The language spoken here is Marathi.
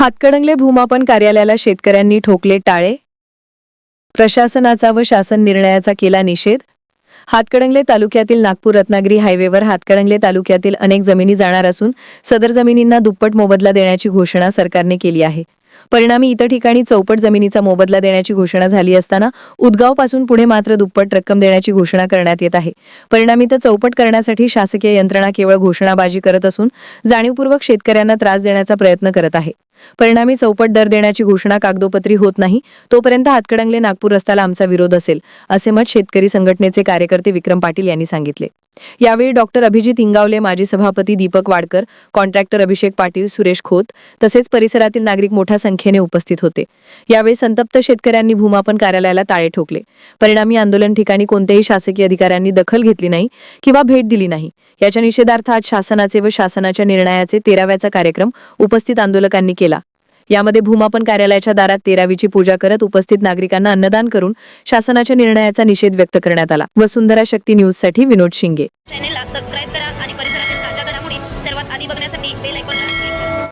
हातकणंगले भूमापन कार्यालयाला शेतकऱ्यांनी ठोकले टाळे? प्रशासनाचा व शासन निर्णयाचा केला निषेध? हातकणंगले तालुक्यातील नागपूर रत्नागिरी हायवेवर हातकणंगले तालुक्यातील अनेक जमिनी जाणार असून सदर जमिनींना दुप्पट मोबदला देण्याची घोषणा सरकारने केली आहे. परिणामी इतर ठिकाणी चौपट जमिनीचा मोबदला देण्याची घोषणा झाली असताना उदगावपासून पुढे मात्र दुप्पट रक्कम देण्याची घोषणा करण्यात येत आहे. परिणामी तर चौपट करण्यासाठी शासकीय यंत्रणा केवळ घोषणाबाजी करत असून जाणीवपूर्वक शेतकऱ्यांना त्रास देण्याचा प्रयत्न करत आहे. परिणामी चौपट दर देण्याची घोषणा कागदोपत्री होत नाही तोपर्यंत हातकणंगले नागपूर रस्त्याला आमचा विरोध असेल असे मत शेतकरी संघटनेचे कार्यकर्ते विक्रम पाटील यांनी सांगितले. यावेळी डॉक्टर अभिजित इंगावले माजी सभापती दीपक वाडकर कॉन्ट्रॅक्टर अभिषेक पाटील सुरेश खोत तसेच परिसरातील नागरिक मोठ्या संख्येने उपस्थित होते. यावेळी संतप्त शेतकऱ्यांनी भूमापन कार्यालयाला ताळे ठोकले. परिणामी आंदोलन ठिकाणी कोणत्याही शासकीय अधिकाऱ्यांनी दखल घेतली नाही किंवा भेट दिली नाही. याच्या निषेधार्थ आज शासनाचे व शासनाच्या निर्णयाचे तेराव्याचा कार्यक्रम उपस्थित आंदोलकांनी केला. यामध्ये भूमापन कार्यालयाच्या दारात तेरावीची पूजा करत उपस्थित नागरिकांना अन्नदान करून शासनाच्या निर्णयाचा निषेध व्यक्त करण्यात आला. वसुंधरा शक्ती न्यूजसाठी विनोद शिंगे. चॅनेलला सबस्क्राईब करा आणि परिसरातील ताज्या घडामोडी सर्वात आधी बघण्यासाठी बेल